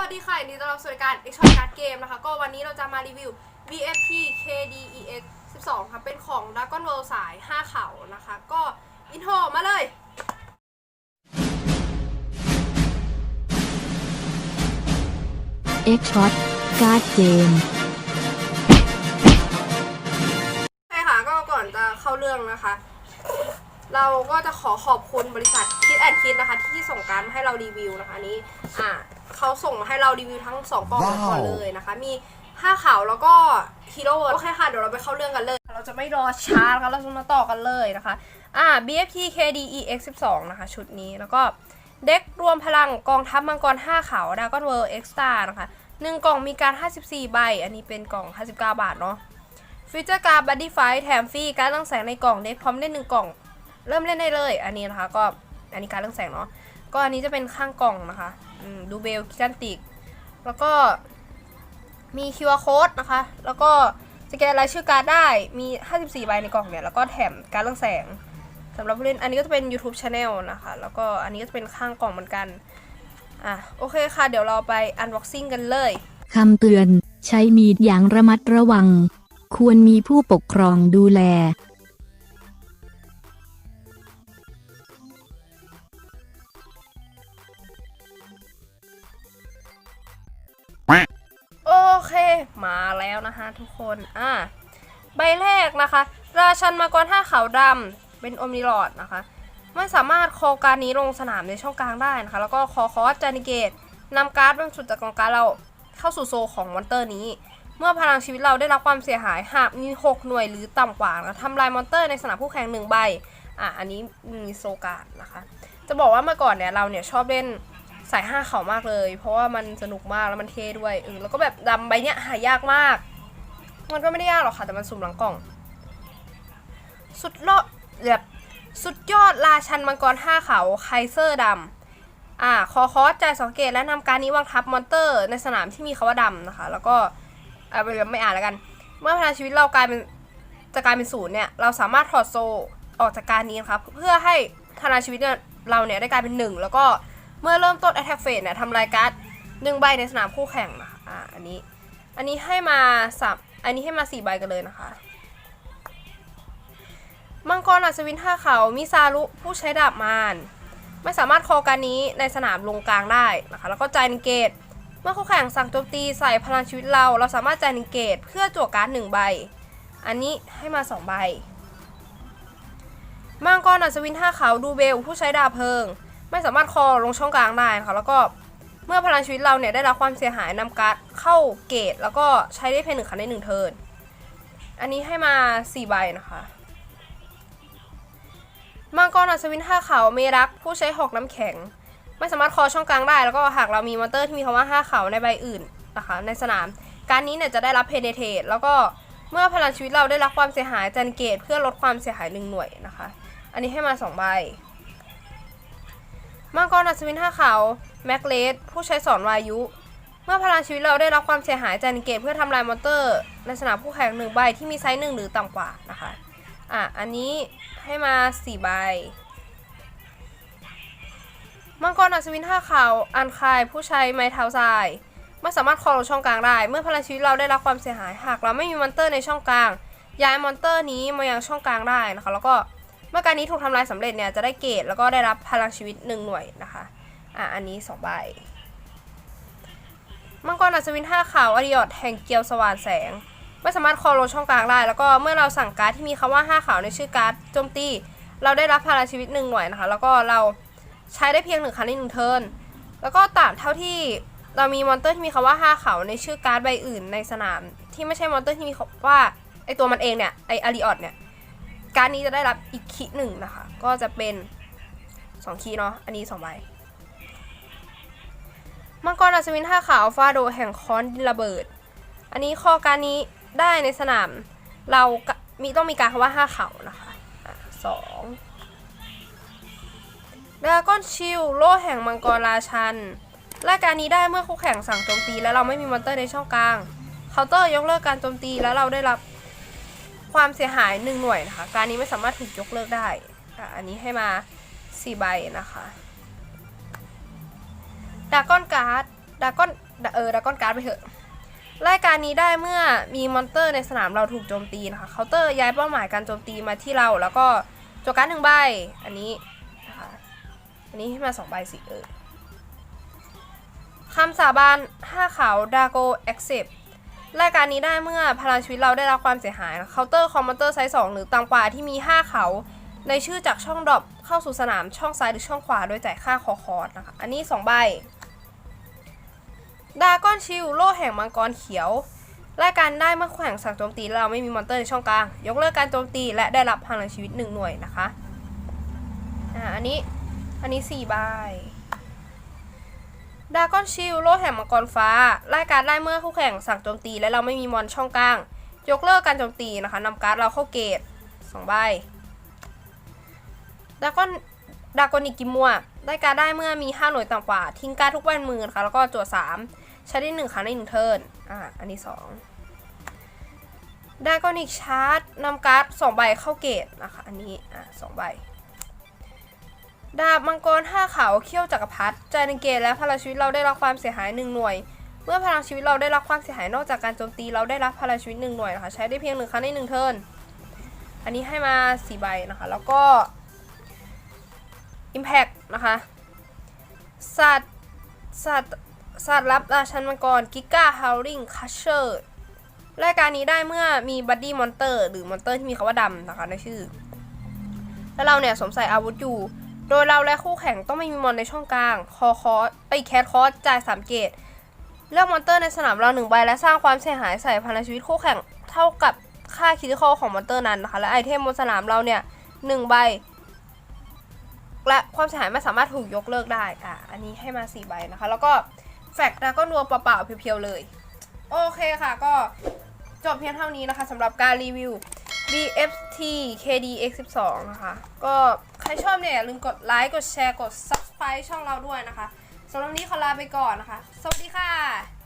วัสดีค่ะยินดีต้อนรับสู่รายการ X Shot Card Game นะคะ ก็วันนี้เราจะมารีวิว BFT KDEX 12 ค่ะ เป็นของ Dragon World สาย 5 เขานะคะ ก็อินโทรมาเลย X Shot การ์ดเกมใช่ค่ะ ก็ก่อนจะเข้าเรื่องนะคะ เราก็จะขอขอบคุณบริษัทคิด แอนคิดนะคะ ที่ส่งการดมาให้เรารีวิวนะคะอันนี้อ่าเขาส่งมาให้เรารีวิวทั้งสองกล่องก่อนเลยนะคะ มีห้าข่าวแล้วก็ฮีโร่โอเคค่ะ เดี๋ยวเราไปเข้าเรื่องกันเลย เราจะไม่รอช้านะคะเราจะมาต่อกันเลยนะคะ อ่า BFT KDEX 12นะคะ ชุดนี้แล้วก็เด็กรวมพลังกองทัพมังกร5ขาวดากอนเวิร์ X Star นะคะหนึ่งกล่องมีการ 54 ใบ อันนี้เป็นกล่อง 59 บาทเนาะ ฟีเจอร์การ์ดบัดดี้ไฟแถมฟรีการดเรื่องแสงในกล่องเด็กพร้อมเล่นหนึ่งกล่อง เริ่มเล่นได้เลย อันนี้นะคะก็ อันนี้การเรื่องแสงเนาะก็อันนี้จะเป็นข้างกล่องนะคะดูเบลกิกันติก แล้วก็มี QR code นะคะ แล้วก็สแกนรายชื่อการ์ดได้มี 54 ใบในกล่องเนี่ย แล้วก็แถมการเรื่องแสงสำหรับผู้เล่นอันนี้ก็จะเป็น YouTube Channel นะคะ แล้วก็อันนี้ก็จะเป็นข้างกล่องเหมือนกัน อะ โอเคค่ะ เดี๋ยวเราไป unboxing กันเลยคำเตือน ใช้มีดอย่างระมัดระวัง ควรมีผู้ปกครองดูแล โอเค มาแล้วนะคะทุกคนอ่าใบแรกนะคะ ราชันมังกรห้าขาวดำเป็นอมนิลอดนะคะไม่สามารถคอการนี้ลงสนามในช่องกลางได้นะคะ แล้วก็คอคอสจานิเกตนำการ์ดบางจุดจากกองการเราเข้าสู่โซของมอนเตอร์นี้ เมื่อพลังชีวิตเราได้รับความเสียหายหากมี 6 หน่วยหรือต่ำกว่านะะทำลายมอนเตอร์ในสนามคู่แข่งหนึ่งใบอะอันนี้มีโซการ์ดนะคะ จะบอกว่าเมื่อก่อนเนี่ยเราเนี่ยชอบเล่น สายห้าเขามากเลย เพราะว่ามันสนุกมากแล้วมันเท่ด้วยเออแล้วก็แบบดำใบเนี้ยหายากมาก มันก็ไม่ได้ยากหรอกค่ะ แต่มันสุ่มหลังกล่อง สุดยอดแบบสุดยอดราชันมังกรห้าเขาไคเซอร์ดำอ่าคอคอสจ่ายสองเกตและนำการนี้วางทับมอนเตอร์ในสนามที่มีคาว่าดำนะคะ แล้วก็อ่าไม่อ่านแล้วกัน เมื่อพลังชีวิตเรากลายเป็นจะกลายเป็นศูนย์เนี่ยเราสามารถถอดโซออกจากการนี้นะครับเพื่อให้พลังชีวิตเนี่ยเราเนี่ยได้กลายเป็นหนึ่งแล้วก็ เมื่อเริ่มต้น attack phase เนี่ยทำลายการ์ดหนึ่งใบในสนามคู่แข่งนะคะอ่าอันนี้ อันนี้ให้มาสามอันนี้ให้มาสี่ใบกันเลยนะคะ มังกรอัศวินท่าเขามิซารุผู้ใช้ดาบมารไม่สามารถคอการนี้ในสนามลงกลางได้นะคะ แล้วก็จ่ายหนึ่งเกต เมื่อคู่แข่งสั่งโจมตีใส่พลังชีวิตเรา เราสามารถจ่ายหนึ่งเกต เพื่อจั่วการ์ดหนึ่งใบ อันนี้ให้มาสองใบ มังกรอัศวินท่าเขาดูเบลผู้ใช้ดาบเพลิง ไม่สามารถคอลงช่องกลางได้นะคะแล้วก็เมื่อพลังชีวิตเราเนี่ยได้รับความเสียหายนำการ์ดเข้าเกต แล้วก็ใช้ได้เพียงหนึ่งครั้งในหนึ่งเทิร์นอันนี้ให้มาสี่ใบนะคะมังกรอัศวินท่าเขาเมรักผู้ใช้หอกน้ำแข็ง ไม่สามารถคอช่องกลางได้ แล้วก็หากเรามีมอนเตอร์ที่มีคำว่าห้าเขาในใบอื่นนะคะในสนาม การนี้เนี่ยจะได้รับเพเดเทตแล้วก็เมื่อพลังชีวิตเราได้รับความเสียหายจันเกตเพื่อลดความเสียหายหนึ่งหน่วยนะคะ อันนี้ให้มาสองใบ มังกรอัศวินท่าเขาแม็กเลสผู้ใช้สอนวายุ เมื่อพลังชีวิตเราได้รับความเสียหายจันเกตเพื่อทำลายมอนเตอร์ในสนามคู่แข่งหนึ่งใบที่มีไซส์หนึ่งหรือต่ำกว่านะคะ อะ อันนี้ให้มาสี่ใบ มังกรอัศวินท่าขาว อันคายผู้ใช้ไม้เท้าทรายไม่สามารถคลองช่องกลางได้ เมื่อพลังชีวิตเราได้รับความเสียหายหากเราไม่มีมอนเตอร์ในช่องกลาง ย้ายมอนเตอร์นี้มายังช่องกลางได้นะคะ แล้วก็ เมื่อการนี้ถูกทำลายสำเร็จเนี่ยจะได้เกรดแล้วก็ได้รับพลังชีวิตหนึ่งหน่วยนะคะอะอันนี้สองใบมังกรอัศวินท่าขาวอริยอดแห่งเกลียวสว่านแสง ไม่สามารถคอลงช่องกลางได้ แล้วก็เมื่อเราสั่งการ์ดที่มีคำว่าห้าขาวในชื่อการ์ดโจมตี เราได้รับพลังชีวิตหนึ่งหน่วยนะคะ แล้วก็เราใช้ได้เพียงหนึ่งครั้งในหนึ่งเทิร์นแล้วก็ตาบเท่าที่เรามีมอนเตอร์ที่มีคำว่าห้าเขาในชื่อการ์ดใบอื่นในสนาม ที่ไม่ใช่มอนเตอร์ที่มีคำว่าไอตัวมันเองเนี่ยไออาริออดเนี่ย การนี้จะได้รับอีกคีหนึ่งนะคะ ก็จะเป็นสองคีเนาะ อันนี้สองใบ มังกรอัศวินท่าขาวฟาโดแห่งค้อนดินระเบิด อันนี้ข้อการนี้ได้ในสนาม เรามีต้องมีการคำว่าห้าเขานะคะอะสองดาก้อนชิลโล่แห่งมังกรราชันรายการนี้ได้เมื่อคู่แข่งสั่งโจมตี แล้วเราไม่มีมอนเตอร์ในช่องกลาง เคาน์เตอร์ยกเลิกการโจมตี แล้วเราได้รับ ความเสียหายหนึ่งหน่วยนะคะ การนี้ไม่สามารถถูกยกเลิกได้อะอันนี้ให้มาสี่ใบนะคะดาก้อนการ์ดดาก้อนเออดาก้อนการ์ดไปเถอะรายการนี้ได้เมื่อมีมอนเตอร์ในสนามเราถูกโจมตีนะคะเคาน์เตอร์ย้ายเป้าหมายการโจมตีมาที่เรา แล้วก็โจการ์ดหนึ่งใบ อันนี้นะคะ อันนี้ให้มาสองใบสิเออคำสาบานห้าขาวดาโกเอ็กเซป รายการนี้ได้เมื่อพลังชีวิตเราได้รับความเสียหายเคาน์เตอร์คอมมอนเตอร์ไซส์สองหรือต่ำกว่าที่มี 5 เขา ในชื่อจากช่องดรอปเข้าสู่สนามช่องซ้ายหรือช่องขวาโดยจ่ายค่าคอคอร์สนะคะ อันนี้ 2 ใบดาก้อนชิลโล่แห่งมังกรเขียวรายการได้เมื่อแข่งสั่งโจมตีเราไม่มีมอนเตอร์ในช่องกลาง ยกเลิกการโจมตีและได้รับพลังชีวิต1หน่วยนะคะอ่าอันนี้อันนี้4ใบ ดาก้อนชิลโลแห่งมังกรฟ้ารายการได้เมื่อคู่แข่งสั่งโจมตี และเราไม่มีมอนช่องกลาง ยกเลิกการโจมตีนะคะนำการ์ดเราเข้าเกต2ใบดากอนดากอนิกิมัวได้การได้เมื่อมี 5 หน่วยต่ำกว่า ทิ้งการดทุกแวนมือนะคะแล้วก็จั่ว3 ใช้ได้1ครั้งใน1เทิร์นอ่าอันนี้2ดากอนิกชาร์จนำการ์ด2ใบเข้าเกตนะคะอันนี้อ่า2ใบ ดาบมังกร5เขาเขี้ยวจักรพรรดิจายหนึ่งเกตและพลังชีวิตเราได้รับความเสียหาย1หน่วย เมื่อพลังชีวิตเราได้รับความเสียหายนอกจากการโจมตีเราได้รับพลังชีวิต1หน่วยนะคะใช้ได้เพียง1ครั้งใน1เทิร์นอันนี้ให้มา4ใบนะคะ แล้วก็ Impact นะคะสัตว์สัตว์สัตว์รับราชันมังกรกิก้าฮาวริงคัชเชอร์รายการนี้ได้เมื่อมีบัดดี้มอนเตอร์หรือมอนเตอร์ที่มีคำว่าดำนะคะในชื่อ แล้วเราเนี่ยสวมใส่อาวุธอยู่ โดยเราและคู่แข่งต้องไม่มีมอนในช่องกลาง คอคอสไปแคทคอสจ่ายสามเกตเลือกมอนเตอร์ในสนามเราหนึ่งใบและสร้างความเสียหายใส่พลังชีวิตคู่แข่งเท่ากับค่าคิดคอของมอนเตอร์นั้นนะคะ และไอเทมบนสนามเราเนี่ยหนึ่งใบ และความเสียหายไม่สามารถถูกยกเลิกได้อะอันนี้ให้มา4ใบนะคะ แล้วก็แฟกต์แล้วก็นัวเปล่าๆเพียวๆเลย โอเคค่ะก็จบเพียงเท่านี้นะคะสำหรับการรีวิว BFT KDX12 นะคะ ก็ รชอบเนี่ยอย่าลืมกดไลค์ กดแชร์ กด Subscribe ช่องเราด้วยนะคะสำหรับวันนี้ขอลาไปก่อนนะคะ สวัสดีค่ะ